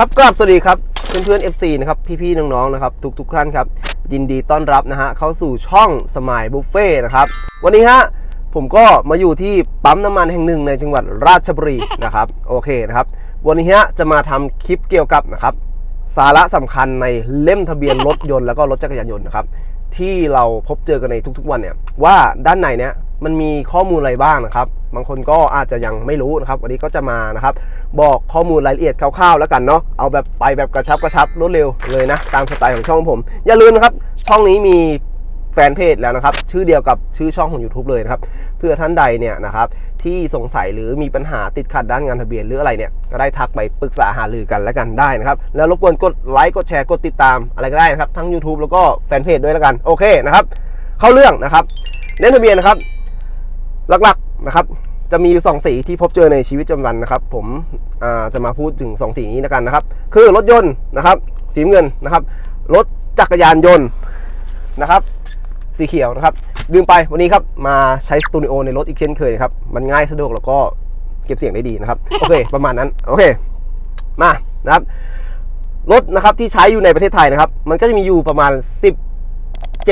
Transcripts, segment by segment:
ครับกราบสวัสดีครับเพื่อนเพื่อน FC นะครับพี่ๆน้องๆนะครับทุกทุกท่านครับ ยินดีต้อนรับนะฮะเข้าสู่ช่องสมายบุฟเฟ่นะครับวันนี้ฮะผมก็มาอยู่ที่ปั๊มน้ำมันแห่งหนึ่งในจังหวัดราชบุรีนะครับโอเคนะครับวันนี้ฮะจะมาทำคลิปเกี่ยวกับนะครับสาระสำคัญในเล่มทะเบียนรถยนต์แล้วก็รถจักรยานยนต์นะครับที่เราพบเจอกันในทุกๆวันเนี่ยว่าด้านในเนี่ยมันมีข้อมูลอะไรบ้างนะครับ บางคนก็อาจจะยังไม่รู้นะครับ วันนี้ก็จะมานะครับ บอกข้อมูลรายละเอียดคร่าวๆแล้วกันเนาะเอาแบบไปแบบกระชับกระชับรวดเร็วเลยนะ ตามสไตล์ของช่องผม อย่าลืมนะครับ ช่องนี้มีแฟนเพจแล้วนะครับ ชื่อเดียวกับชื่อช่องของ YouTube เลยนะครับ เพื่อท่านใดเนี่ยนะครับ ที่สงสัยหรือมีปัญหาติดขัดด้านงานทะเบียนหรืออะไรเนี่ยก็ได้ทักไปปรึกษาหารือกันแล้วกันได้นะครับ แล้วรบกวนกดไลค์กดแชร์กดติดตามอะไรก็ได้นะครับ ทั้ง YouTube แล้วก็แฟนเพจด้วยแล้วกันโอเคนะครับ เข้าเรื่องนะครับเล่นทะเบียนนะครับ หลักๆ นะครับ จะมีอยู่สองสีที่พบเจอในชีวิตประจำวันนะครับ ผมอ่าจะมาพูดถึงสองสีนี้แล้วกันนะครับ คือรถยนต์นะครับ สีน้ำเงินนะครับ รถจักรยานยนต์นะครับ สีเขียวนะครับลืมไปวันนี้ครับมาใช้สตูดิโอในรถอีกเช่นเคยนะครับ มันง่ายสะดวกแล้วก็เก็บเสียงได้ดีนะครับ โอเค ประมาณนั้นโอเคมานะครับรถนะครับที่ใช้อยู่ในประเทศไทยนะครับ มันก็จะมีอยู่ประมาณ 10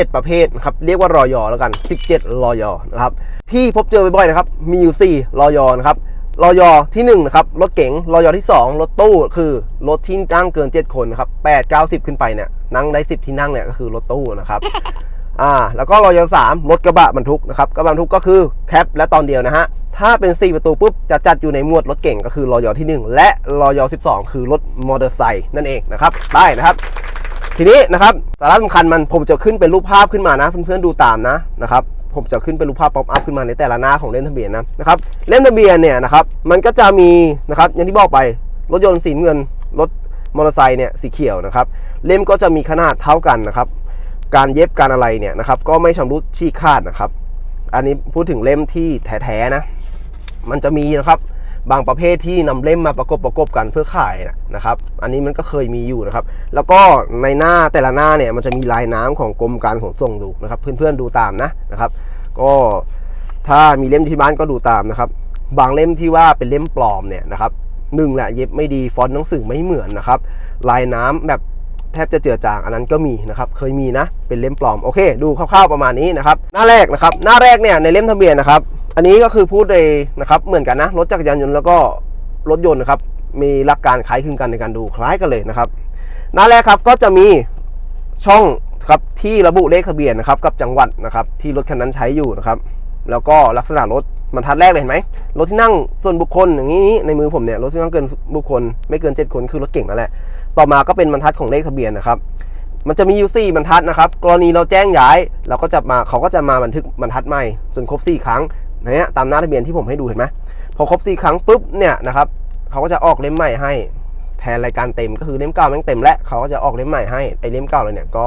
7 ประเภทนะครับเรียกว่ารอยอแล้วกัน 17รอยอนะครับที่พบเจอบ่อยๆนะครับมีอยู่ 4รอยอนะครับรอยอที่1นะครับรถเก๋งรอยอที่ 2 รถตู้คือรถที่นั่งเกิน 7 คนนะครับ8 9 10ขึ้นไปเนี่ยนั่งได้ 10 ที่นั่งเนี่ยก็คือรถตู้นะครับอ่าแล้วก็รอยอ3รถกระบะบรรทุกนะครับกระบะบรรทุกก็คือแคปและตอนเดียวนะฮะถ้าเป็น 4 ประตูปุ๊บจะจัดอยู่ในหมวดรถเก่งก็คือรอยอที่ 1 และรอยอ12 คือรถมอเตอร์ไซค์นั่นเองนะครับได้นะครับ ทีนี้นะครับสาระสำคัญมันผมจะขึ้นเป็นรูปภาพขึ้นมานะเพื่อนๆดูตามนะนะครับผมจะขึ้นเป็นรูปภาพป๊อปอัพขึ้นมาในแต่ละหน้าของเล่มทะเบียนนะนะครับเล่มทะเบียนเนี่ยนะครับมันก็จะมีนะครับอย่างที่บอกไปรถยนต์สีเงินรถมอเตอร์ไซค์เนี่ยสีเขียวนะครับเล่มก็จะมีขนาดเท่ากันนะครับการเย็บการอะไรเนี่ยนะครับก็ไม่ชำรุดชี้ขาดนะครับ อันนี้พูดถึงเล่มที่แท้ๆนะ มันจะมีนะครับ บางประเภทที่นำเล่มมาประกบประกบกันเพื่อขายนะครับ อันนี้มันก็เคยมีอยู่นะครับ แล้วก็ในหน้าแต่ละหน้าเนี่ยมันจะมีลายน้ำของกรมการขนส่งดูนะครับ เพื่อนๆดูตามนะนะครับ ก็ถ้ามีเล่มที่บ้านก็ดูตามนะครับ บางเล่มที่ว่าเป็นเล่มปลอมเนี่ยนะครับหนึ่งแหละเย็บไม่ดีฟอนต์หนังสือไม่เหมือนนะครับ ลายน้ำแบบแทบจะเจือจางอันนั้นก็มีนะครับ เคยมีนะเป็นเล่มปลอมโอเค ดูคร่าวๆประมาณนี้นะครับ หน้าแรกนะครับ หน้าแรกเนี่ยในเล่มทะเบียนนะครับ อันนี้ก็คือพูดในนะครับเหมือนกันนะรถจักรยานยนต์แล้วก็รถยนต์นะครับมีหลักการคล้ายคลึงกันในการดูคล้ายกันเลยนะครับหน้าแรกครับก็จะมีช่องครับที่ระบุเลขทะเบียนนะครับกับจังหวัดนะครับที่รถคันนั้นใช้อยู่นะครับแล้วก็ลักษณะรถบรรทัดแรกเลยเห็นไหมรถที่นั่งส่วนบุคคลอย่างนี้ในมือผมเนี่ยรถที่นั่งเกินบุคคลไม่เกิน 7 คนคือรถเก่งนั่นแหละต่อมาก็เป็นบรรทัดของเลขทะเบียนนะครับมันจะมีอยู่ 4 บรรทัดนะครับ กรณีเราแจ้งย้ายเราก็จะมาเขาก็จะมาบันทึกบรรทัดใหม่จนครบ 4 ครั้ง นะฮะตามหน้าทะเบียนที่ผมให้ดูเห็นไหมพอครบ4ครั้งปุ๊บเนี่ยนะครับเขาก็จะออกเล่มใหม่ให้แทนรายการเต็มก็คือเล่มเก่าแม่งเต็มและเขาก็จะออกเล่มใหม่ให้ไอเล่มเก่าเลยเนี่ยก็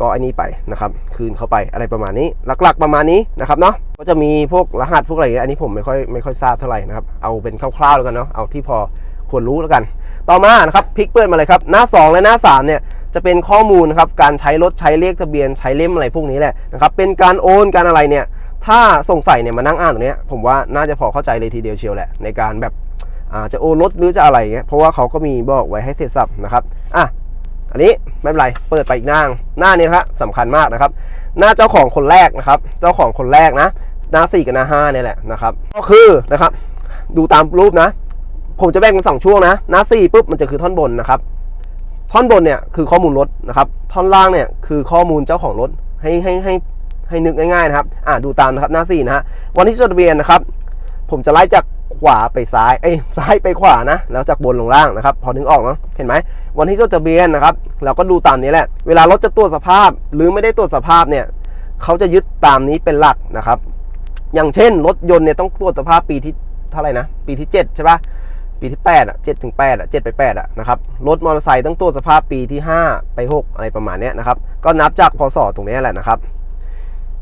ก็อันนี้ไปนะครับ คืนเข้าไปอะไรประมาณนี้ หลักๆประมาณนี้นะครับเนาะก็จะมีพวกรหัสพวกอะไรอย่างเงี้ยอันนี้ผมไม่ค่อยไม่ค่อยทราบเท่าไหร่นะครับเอาเป็นคร่าวๆแล้วกันเนาะเอาที่พอควรรู้แล้วกัน ต่อมานะครับพลิกเปิดมาเลยครับหน้า 2 และหน้า 3 เนี่ยจะเป็นข้อมูลนะครับการใช้รถใช้เลขทะเบียนใช้เล่มอะไรพวกนี้แหละนะครับเป็นการโอนการอะไรเนี่ย ถ้าสงสัยเนี่ยมานั่งอ่านตรงนี้ผมว่าน่าจะพอเข้าใจเลยทีเดียวเชียวแหละ ในการแบบอาจะโอรถหรือจะอะไรเงี้ยเพราะว่าเขาก็มีบอกไว้ให้เสร็จสับนะครับอะอันนี้ไม่เป็นไรเปิดไปอีกหน้าหน้านี้นะครับสำคัญมากนะครับ หน้าเจ้าของคนแรกนะครับ เจ้าของคนแรกนะ หน้า4กับหน้า5เนี่ยแหละนะครับ ก็คือนะครับ ดูตามรูปนะ ผมจะแบ่งเป็นสองช่วงนะ หน้า4ปุ๊บมันจะคือท่อนบนนะครับ ท่อนบนเนี่ยคือข้อมูลรถนะครับ ท่อนล่างเนี่ยคือข้อมูลเจ้าของรถให้ให้ให้ ให้นึกง่ายๆนะครับอ่าดูตามนะครับหน้า4นะฮะวันที่จดทะเบียนนะครับ ผมจะไล่จากขวาไปซ้ายเอ้ยซ้ายไปขวานะแล้วจากบนลงล่างนะครับพอนึกออกเนาะเห็นไหมวันที่จดทะเบียนนะครับเราก็ดูตามนี้แหละ เวลารถจะตรวจสภาพ หรือไม่ได้ตรวจสภาพเนี่ยเขาจะยึดตามนี้เป็นหลักนะครับ อย่างเช่น รถยนต์เนี่ยต้องตรวจสภาพปีที่เท่าไหร่นะปีที่ 7 ใช่ปะปีที่8อะ7ถึง8อะ7ไป8อะนะครับรถมอเตอร์ไซค์ต้องตรวจสภาพปีที่ 5 ไป 6 อะไรประมาณเนี้ยนะครับก็นับจากพศตรงนี้แหละนะครับ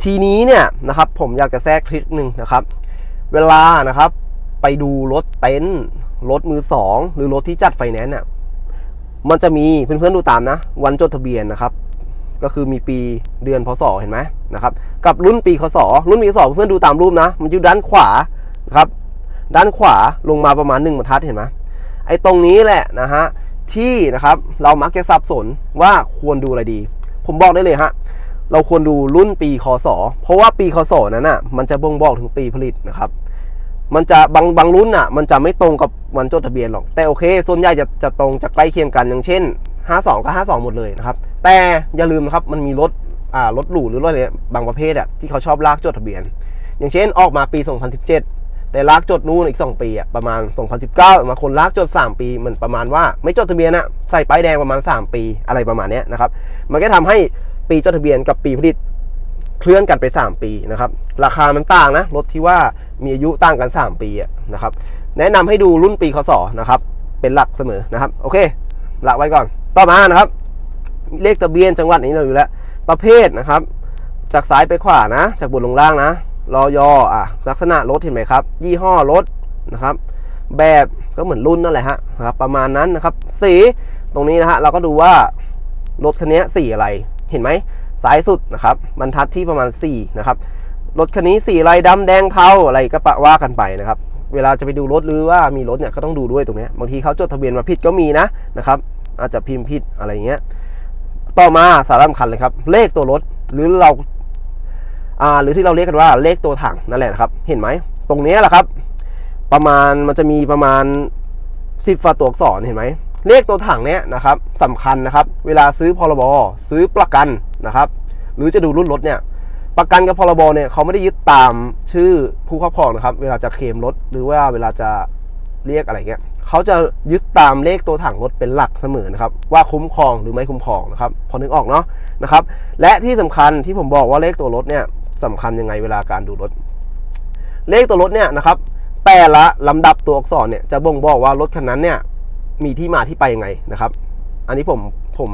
ทีนี้เนี่ยนะครับผมอยากจะแทรกคลิปหนึ่งนะครับ เวลานะครับไปดูรถเต็นท์รถมือสองหรือรถที่จัดไฟแนนซ์เนี่ยมันจะมีเพื่อนๆดูตามนะ วันจดทะเบียนนะครับ ก็คือมีปีเดือนพศเห็นไหมนะครับกับรุ่นปีคศรุ่นปีคศเพื่อนๆดูตามรูปนะ มันอยู่ด้านขวานะครับ ด้านขวาลงมาประมาณ1บรรทัดเห็นไหมไอ้ตรงนี้แหละนะฮะที่นะครับเรามักจะสับสนว่าควรดูอะไรดี ผมบอกได้เลยฮะ เราควรดูรุ่นปีคศเพราะว่าปีคศนั้นน่ะมันจะบ่งบอกถึงปีผลิตนะครับ มันจะบางบางรุ่นอะ มันจะไม่ตรงกับวันจดทะเบียนหรอก แต่โอเค ส่วนใหญ่จะจะตรงจะใกล้เคียงกันอย่างเช่น 52 กับ 52 หมดเลยนะครับ แต่อย่าลืมนะครับมันมีรถอ่ารถหรูหรือรถอะไรบางประเภทอะที่เขาชอบลากจดทะเบียน อย่างเช่นออกมาปี 2017 แต่ลากจดนู่นอีก 2 ปีอะประมาณ 2019มาคนลากจด 3 ปีเหมือนประมาณว่าไม่จดทะเบียนอะใส่ป้ายแดงประมาณ 3 ปีอะไรประมาณเนี้ยนะครับมันก็ทำให้ ปีจดทะเบียนกับปีผลิตเคลื่อนกันไป 3 ปีนะครับ ราคามันต่างนะรถที่ว่ามีอายุต่างกัน 3 ปีนะครับ แนะนำให้ดูรุ่นปีคศนะครับ เป็นหลักเสมอนะครับ โอเคละไว้ก่อน ต่อมานะครับ เลขทะเบียนจังหวัดนี้เราอยู่แล้ว ประเภทนะครับ จากซ้ายไปขวานะ จากบนลงล่างนะรอยออะลักษณะรถเห็นไหมครับ ยี่ห้อรถนะครับ แบบก็เหมือนรุ่นนั่นแหละฮะนะครับ ประมาณนั้นนะครับ สีตรงนี้นะฮะเราก็ดูว่ารถคันนี้สีอะไร เห็นไหมซ้ายสุดนะครับบรรทัดที่ประมาณ 4 นะครับ รถคันนี้สีอะไรดำแดงเทาอะไรก็ปะว่ากันไปนะครับ เวลาจะไปดูรถหรือว่ามีรถเนี่ยก็ต้องดูด้วยตรงนี้บางทีเขาจดทะเบียนมาผิดก็มีนะนะครับ อาจจะพิมพ์ผิดอะไรเงี้ย ต่อมาสาระสำคัญเลยครับ เลขตัวรถหรือเราอ่าหรือที่เราเรียกกันว่าเลขตัวถังนั่นแหละครับ เห็นไหมตรงนี้แหละครับ ประมาณมันจะมีประมาณ 10ฝาตัวอักษรเห็นไหม เลขตัวถังเนี้ยนะครับสำคัญนะครับ เวลาซื้อพรบซื้อประกันนะครับ หรือจะดูรุ่นรถเนี่ยประกันกับพรบเนี่ยเขาไม่ได้ยึดตามชื่อผู้ครอบครองนะครับ เวลาจะเคลมรถหรือว่าเวลาจะเรียกอะไรเงี้ยเขาจะยึดตามเลขตัวถังรถเป็นหลักเสมอนะครับ ว่าคุ้มครองหรือไม่คุ้มครองนะครับพอนึกออกเนาะนะครับ และที่สำคัญที่ผมบอกว่าเลขตัวรถเนี่ยสำคัญยังไงเวลาการดูรถ เลขตัวรถเนี่ยนะครับแต่ละลำดับตัวอักษรเนี่ยจะบ่งบอกว่ารถคันนั้นเนี่ย มีที่มาที่ไปยังไงนะครับ อันนี้ผมผม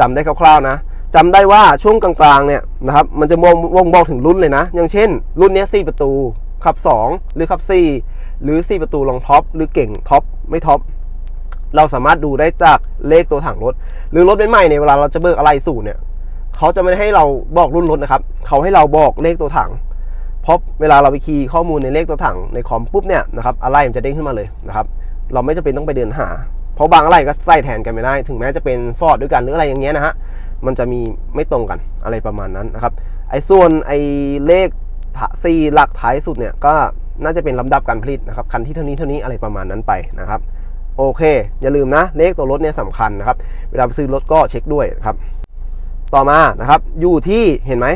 จำได้คร่าวๆนะจำได้ว่าช่วงกลางๆเนี่ยนะครับมันจะมองบ่งบอกถึงรุ่นเลยนะ อย่างเช่น รุ่นนี้ย4ประตูขับ 2 หรือขับ 4 หรือ 4 ประตูรองท็อปหรือเก่งท็อปไม่ท็อปเราสามารถดูได้จากเลขตัวถังรถ หรือรถใหม่ๆเนี่ยเวลาเราจะเบิกอะไรสู่เนี่ยเขาจะไม่ให้เราบอกรุ่นรถนะครับเขาให้เราบอกเลขตัวถังเพราะเวลาเราไปคีย์ข้อมูลในเลขตัวถังในคอมปุ๊บเนี่ยนะครับอะไรมันจะเด้งขึ้นมาเลยนะครับ เราไม่จำเป็นต้องไปเดินหา เพราะบางอะไรก็ใส่แทนกันไม่ได้ ถึงแม้จะเป็นฟอร์ดด้วยกันหรืออะไรอย่างเงี้ยนะฮะมันจะมีไม่ตรงกันอะไรประมาณนั้นนะครับไอ้ส่วนไอ้เลขซีหลักท้ายสุดเนี่ยก็น่าจะเป็นลำดับการผลิตนะครับคันที่เท่านี้เท่านี้อะไรประมาณนั้นไปนะครับโอเค อย่าลืมนะเลขตัวรถเนี่ยสำคัญนะครับ เวลาซื้อรถก็เช็คด้วยครับ ต่อมานะครับอยู่ที่เห็นไหม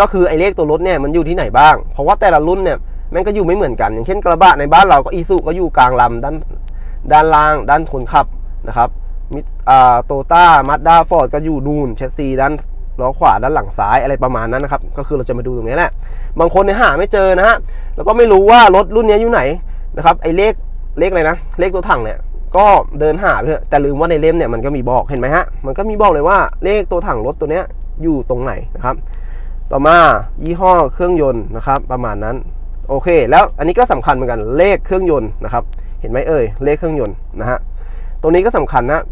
ก็คือไอ้เลขตัวรถเนี่ยมันอยู่ที่ไหนบ้าง เพราะว่าแต่ละรุ่นเนี่ยแม่งก็อยู่ไม่เหมือนกัน อย่างเช่นกระบะในบ้านเราก็อีซูก็อยู่กลางลำด้าน ด้านล่างด้านคนขับนะครับมิอ่าโตต้ามาด้าฟอร์ดก็อยู่นูนเชสซีด้านล้อขวาด้านหลังซ้ายอะไรประมาณนั้นนะครับ ก็คือเราจะมาดูตรงนี้แหละ บางคนเนี่ยหาไม่เจอนะฮะ แล้วก็ไม่รู้ว่ารถรุ่นนี้อยู่ไหนนะครับ ไอ้เลขเลขอะไรนะ เลขตัวถังเนี่ย ก็เดินหาไปเถอะ แต่ลืมว่าในเล่มเนี่ยมันก็มีบอก เห็นไหมฮะ มันก็มีบอกเลยว่าเลขตัวถังรถตัวเนี้ยอยู่ตรงไหนนะครับ ต่อมายี่ห้อเครื่องยนต์นะครับ ประมาณนั้น โอเค แล้วอันนี้ก็สำคัญเหมือนกัน เลขเครื่องยนต์นะครับ เห็นไหมเอ่ยเลขเครื่องยนต์นะฮะตรงนี้ก็สำคัญนะ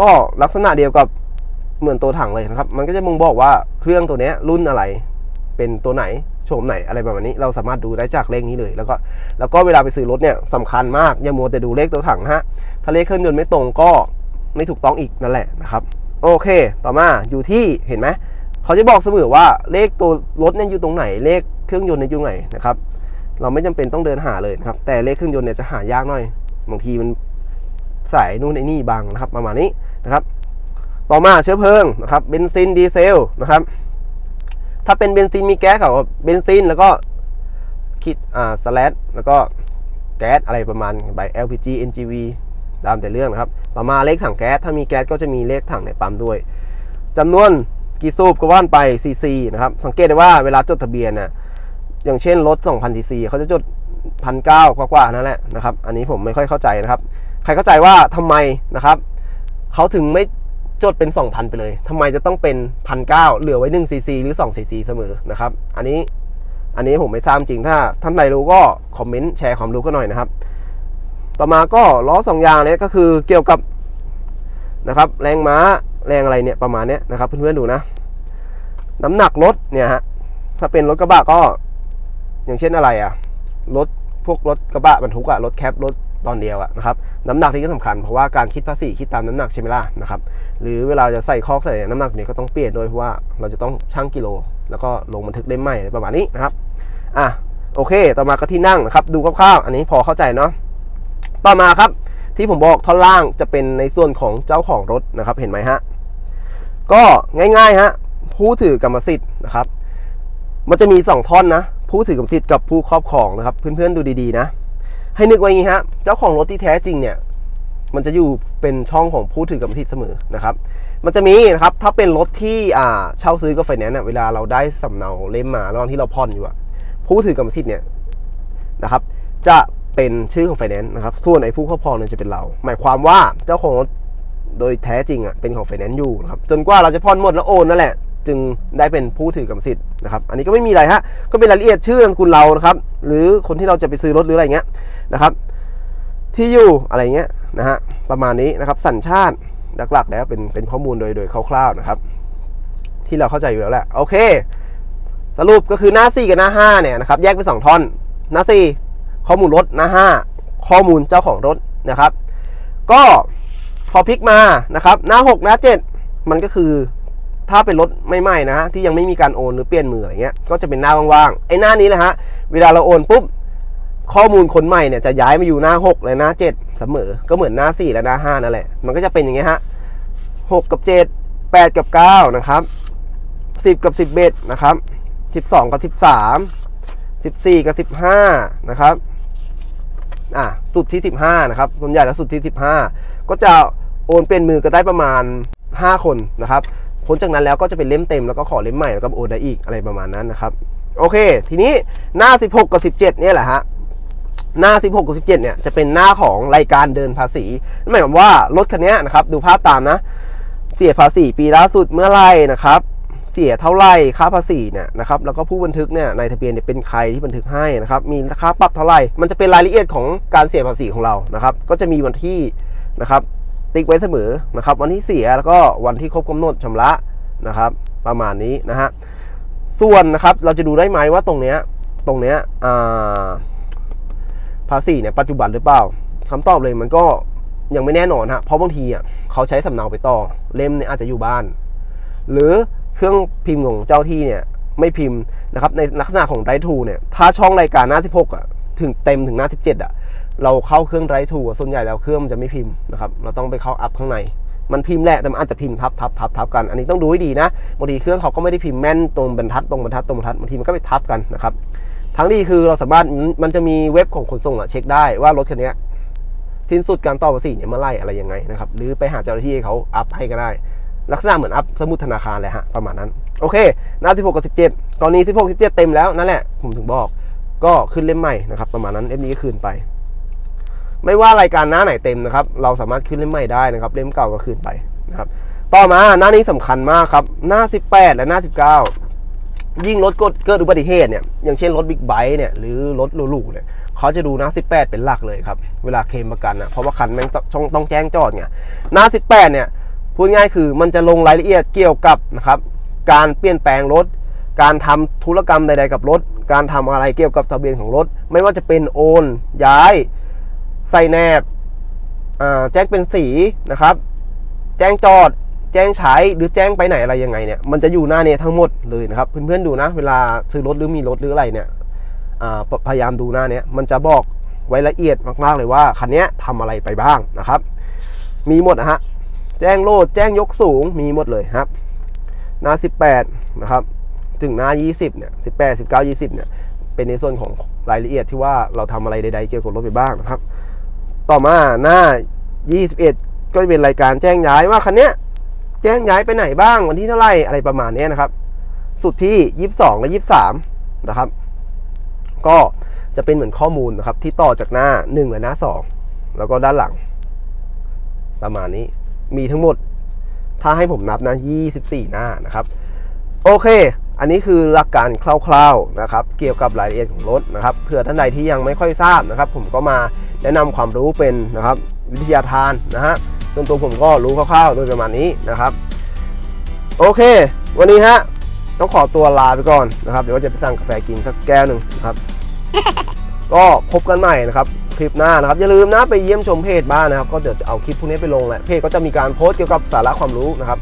ก็ลักษณะเดียวกับเหมือนตัวถังเลยนะครับ มันก็จะมึงบอกว่าเครื่องตัวนี้รุ่นอะไร เป็นตัวไหนโฉมไหนอะไรประมาณนี้ เราสามารถดูได้จากเลขนี้เลย แล้วก็แล้วก็เวลาไปซื้อรถเนี่ยสำคัญมากอย่ามัวแต่ดูเลขตัวถังฮะถ้าเลขเครื่องยนต์ไม่ตรงก็ไม่ถูกต้องอีกนั่นแหละนะครับ โอเค ต่อมาอยู่ที่เห็นไหมเขาจะบอกเสมอว่าเลขตัวรถเนี่ยอยู่ตรงไหน เลขเครื่องยนต์เนี่ยอยู่ไหนนะครับ เราไม่จำเป็นต้องเดินหาเลยนะครับ แต่เลขเครื่องยนต์เนี่ยจะหายากหน่อย บางทีมันสายนู่นไอ้นี่บางนะครับ ประมาณนี้นะครับ ต่อมาเชื้อเพลิงนะครับ เบนซินดีเซลนะครับ ถ้าเป็นเบนซินมีแก๊สเขาเบนซินแล้วก็คิดอ่าสแลดแล้วก็แก๊สอะไรประมาณใบ LPG NGV ตามแต่เรื่องนะครับ ต่อมาเลขถังแก๊ส ถ้ามีแก๊สก็จะมีเลขถังในปั๊มด้วยจำนวนกี่สูบก็ว่านไปซีซีนะครับ สังเกตได้ว่าเวลาจดทะเบียนน่ะ อย่างเช่นรถ2,000ซีซีเขาจะจดพันเก้ากว่าๆนั่นแหละนะครับ อันนี้ผมไม่ค่อยเข้าใจนะครับ ใครเข้าใจว่าทำไมนะครับเขาถึงไม่จดเป็น 2,000 ไปเลยทำไมจะต้องเป็นพันเก้าเหลือไว้1ซีซีหรือ2ซีซีเสมอนะครับ อันนี้อันนี้ผมไม่ทราบจริงถ้าท่านใดรู้ก็คอมเมนต์แชร์ความรู้กันหน่อยนะครับ ต่อมาก็ล้อสองยางเนี่ยก็คือเกี่ยวกับนะครับแรงม้าแรงอะไรเนี่ยประมาณเนี้ยนะครับเพื่อนๆดูนะ น้ำหนักรถเนี่ยฮะถ้าเป็นรถกระบะก็ อย่างเช่นอะไรอะรถพวกรถกระบะบรรทุกอะรถแคปรถตอนเดียวอะนะครับน้ำหนักนี่ก็สำคัญเพราะว่าการคิดภาษีคิดตามน้ำหนักใช่ไหมล่ะนะครับหรือเวลาจะใส่คอกใส่น้ำหนักเนี่ยก็ต้องเปลี่ยนด้วยเพราะว่าเราจะต้องชั่งกิโล แล้วก็ลงบันทึกเล่มใหม่ประมาณนี้นะครับอะโอเค ต่อมาก็ที่นั่งนะครับดูคร่าวๆอันนี้พอเข้าใจเนาะต่อมาครับที่ผมบอกท่อนล่างจะเป็นในส่วนของเจ้าของรถนะครับเห็นไหมฮะก็ง่ายๆฮะผู้ถือกรรมสิทธิ์นะครับมันจะมี 2 ท่อนนะ ผู้ถือกรรมสิทธิ์กับผู้ครอบครองนะครับ เพื่อนๆดูดีๆนะ ให้นึกไว้อย่างนี้ฮะเจ้าของรถที่แท้จริงเนี่ยมันจะอยู่เป็นช่องของผู้ถือกรรมสิทธิ์เสมอนะครับ มันจะมีนะครับถ้าเป็นรถที่อ่าเช่าซื้อกับไฟแนนซ์เวลาเราได้สำเนาเล่มมาระหว่างที่เราผ่อนอยู่อะผู้ถือกรรมสิทธิ์เนี่ยนะครับ จะเป็นชื่อของไฟแนนซ์นะครับ ส่วนไอ้ผู้ครอบครองเนี่ยจะเป็นเรา หมายความว่าเจ้าของรถโดยแท้จริงอะเป็นของไฟแนนซ์อยู่นะครับจนกว่าเราจะผ่อนหมดแล้วโอนนั่นแหละ จึงได้เป็นผู้ถือกรรมสิทธิ์นะครับ อันนี้ก็ไม่มีอะไรฮะ ก็เป็นรายละเอียดชื่อนามสกุลเรานะครับ หรือคนที่เราจะไปซื้อรถหรืออะไรเงี้ยนะครับ ที่อยู่อะไรเงี้ยนะฮะ ประมาณนี้นะครับ สัญชาติหลักๆแล้วเป็นเป็นข้อมูลโดยโดยคร่าวๆนะครับ ที่เราเข้าใจอยู่แล้วแหละ โอเค สรุปก็คือหน้า 4 กับหน้า 5 เนี่ยนะครับ แยกเป็น 2 ท่อน หน้า 4 ข้อมูลรถ หน้า 5 ข้อมูลเจ้าของรถนะครับ ก็พอพลิกมานะครับ หน้า 6 หน้า 7 มันก็คือ ถ้าเป็นรถใหม่ๆนะฮะที่ยังไม่มีการโอนหรือเปลี่ยนมืออะไรเงี้ยก็จะเป็นหน้าว่างๆไอ้หน้านี้แหละฮะเวลาเราโอนปุ๊บข้อมูลคนใหม่เนี่ยจะย้ายมาอยู่หน้า 6 และหน้า 7 เสมอ ก็เหมือนหน้า 4 และหน้า5นั่นแหละ มันก็จะเป็นอย่างเงี้ยฮะ6กับ 7 8 กับ 9 นะครับ 10 กับ10เบ็ดนะครับ 12 กับ 13 14 กับ 15 นะครับ อะ สุดที่ 15 นะครับ ส่วนใหญ่แล้วสุดที่ 15 ก็จะโอนเป็นมือก็ได้ประมาณ 5 คนนะครับ พ้นจากนั้นแล้วก็จะเป็นเล่มเต็มแล้วก็ขอเล่มใหม่แล้วก็โอนได้อีกอะไรประมาณนั้นนะครับโอเค ทีนี้หน้า 16 กับ 17 เนี่ยแหละฮะหน้า 16 กับ 17 เนี่ยจะเป็นหน้าของรายการเดินภาษีนั่นหมายความว่ารถคันนี้นะครับดูภาพตามนะ เสียภาษีปีล่าสุดเมื่อไหรนะครับเสียเท่าไหร่ค่าภาษีเนี่ยนะครับแล้วก็ผู้บันทึกเนี่ยในทะเบียนเนี่ยเป็นใครที่บันทึกให้นะครับมีราคาปรับเท่าไหร่มันจะเป็นรายละเอียดของการเสียภาษีของเรานะครับก็จะมีวันที่นะครับ ติ๊กไว้เสมอนะครับ วันที่เสียแล้วก็วันที่ครบกำหนดชำระนะครับ ประมาณนี้นะฮะส่วนนะครับเราจะดูได้ไหมว่าตรงเนี้ยตรงเนี้ยภาษีเนี่ยปัจจุบันหรือเปล่าคำตอบเลยมันก็ยังไม่แน่นอนฮะเพราะบางทีอะเขาใช้สำเนาไปต่อเล่มเนี่ยอาจจะอยู่บ้าน หรือเครื่องพิมพ์ของเจ้าที่เนี่ยไม่พิมพ์นะครับในลักษณะของไรทูเนี่ยถ้าช่องรายการหน้า 16อะถึงเต็มถึงหน้า 17อะ เราเข้าเครื่องไรทูส่วนใหญ่แล้วเครื่องมันจะไม่พิมพ์นะครับเราต้องไปเข้าอัพข้างใน มันพิมพ์แหละแต่มันอาจจะพิมพ์ทับทับทับทับกัน อันนี้ต้องดูให้ดีนะบางทีเครื่องเขาก็ไม่ได้พิมพ์แม่นตรงบรรทัดตรงบรรทัดตรงบรรทัดบางทีมันก็ไปทับกันนะครับทั้งนี้คือเราสามารถมันจะมีเว็บของขนส่งอะเช็คได้ว่ารถคันนี้สิ้นสุดการต่อภาษีเนี่ยเมื่อไรอะไรยังไงนะครับหรือไปหาเจ้าหน้าที่เขาอัพให้ก็ได้ ลักษณะเหมือนอัพสมุดธนาคารเลยฮะประมาณนั้น โอเค หน้า 16 กับ 17 ตอนนี้ 16 17 เต็มแล้วนั่นแหละผมถึงบอก ก็ขึ้นเล่มใหม่นะครับประมาณนั้นเล่มนี้ก็คืนไป ไม่ว่ารายการหน้าไหนเต็มนะครับ เราสามารถขึ้นเล่มใหม่ได้นะครับ เล่มเก่าก็คืนไปนะครับ ต่อมาหน้านี้สำคัญมากครับ หน้า 18 และหน้า 19 ยิ่งรถเกิดอุบัติเหตุเนี่ย อย่างเช่นรถบิ๊กไบค์เนี่ย หรือรถหรูๆเนี่ยเขาจะดูหน้า 18 เป็นหลักเลยครับ เวลาเคลมประกันอะเพราะว่าคันแม่งต้องต้องแจ้งจอดไง หน้า 18 เนี่ย พูดง่ายคือมันจะลงรายละเอียดเกี่ยวกับนะครับการเปลี่ยนแปลงรถ การทำธุรกรรมใด ๆ กับรถ การทำอะไรเกี่ยวกับทะเบียนของรถ ไม่ว่าจะเป็นโอน ย้าย ใส่แนบอ่าแจ้งเป็นสีนะครับ แจ้งจอด แจ้งใช้หรือแจ้งไปไหนอะไรยังไงเนี่ยมันจะอยู่หน้าเนี้ทั้งหมดเลยนะครับเพื่อนๆดูนะ เวลาซื้อรถหรือมีรถหรืออะไรเนี่ยอ่าพยายามดูหน้าเนี้ยมันจะบอกไว้ละเอียดมากๆเลยว่าคันนี้ทำอะไรไปบ้างนะครับ มีหมดนะฮะแจ้งโลดแจ้งยกสูงมีหมดเลยครับ หน้า 18 นะครับ ถึงหน้า 20 เนี่ย 18 19 20 เนี่ย เป็นในส่วนของรายละเอียดที่ว่าเราทำอะไรใดๆเกี่ยวกับรถไปบ้างนะครับ ต่อมาหน้า 21 ก็จะเป็นรายการแจ้งย้ายว่าคันเนี้ยแจ้งย้ายไปไหนบ้างวันที่เท่าไหร่อะไรประมาณนี้นะครับ สุดที่ 22 และ 23 นะครับ ก็จะเป็นเหมือนข้อมูลนะครับ ที่ต่อจากหน้า 1 และหน้า 2 แล้วก็ด้านหลัง ประมาณนี้มีทั้งหมด ถ้าให้ผมนับนะ 24 หน้านะครับ โอเค อันนี้คือหลักการคร่าวๆนะครับเกี่ยวกับรายละเอียดของรถนะครับเผื่อท่านใดที่ยังไม่ค่อยทราบนะครับ ผมก็มาแนะนำความรู้เป็นนะครับวิทยาทานนะฮะส่วนตัวผมก็รู้คร่าวๆโดยประมาณนี้นะครับ โอเค วันนี้ฮะต้องขอตัวลาไปก่อนนะครับเดี๋ยวว่าจะไปสั่งกาแฟกินสักแก้วหนึ่งนะครับ ก็พบกันใหม่นะครับคลิปหน้านะครับอย่าลืมนะไปเยี่ยมชมเพจบ้างนะครับ ก็เดี๋ยวจะเอาคลิปพวกนี้ไปลงแหละเพจก็จะมีการโพสต์เกี่ยวกับสาระความรู้นะครับ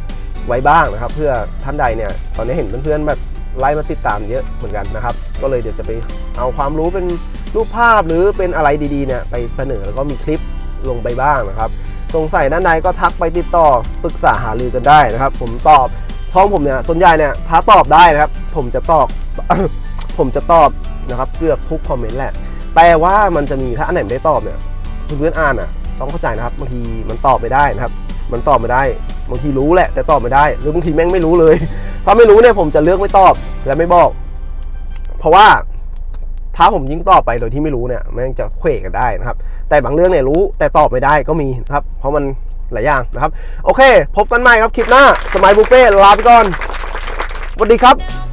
ไว้บ้างนะครับ เพื่อท่านใดเนี่ยตอนนี้เห็นเพื่อนๆแบบไล่มาติดตามเยอะเหมือนกันนะครับ ก็เลยเดี๋ยวจะไปเอาความรู้เป็นรูปภาพหรือเป็นอะไรดีๆเนี่ยไปเสนอแล้วก็มีคลิปลงไปบ้างนะครับ สงสัยด้านใดก็ทักไปติดต่อปรึกษาหารือกันได้นะครับ ผมตอบช่องผมเนี่ยส่วนใหญ่เนี่ยถ้าตอบได้นะครับ ผมจะตอบผมจะตอบนะครับเกือบทุกคอมเมนต์แหละ แต่ว่ามันจะมีถ้าอันไหนไม่ได้ตอบเนี่ยเพื่อนๆอ่านอะต้องเข้าใจนะครับบางทีมันตอบไม่ได้นะครับ มันตอบไม่ได้บางทีรู้แหละ แต่ตอบไม่ได้ หรือบางทีแม่งไม่รู้เลย ถ้าไม่รู้เนี่ยผมจะเลือกไม่ตอบและไม่บอก เพราะว่าถ้าผมยิ่งตอบไปโดยที่ไม่รู้เนี่ยแม่งจะเขวกันได้นะครับ แต่บางเรื่องเนี่ยรู้แต่ตอบไม่ได้ก็มีนะครับ เพราะมันหลายอย่างนะครับ โอเค พบกันใหม่ครับคลิปหน้า สมัยบุฟเฟ่ลาไปก่อนสวัสดีครับ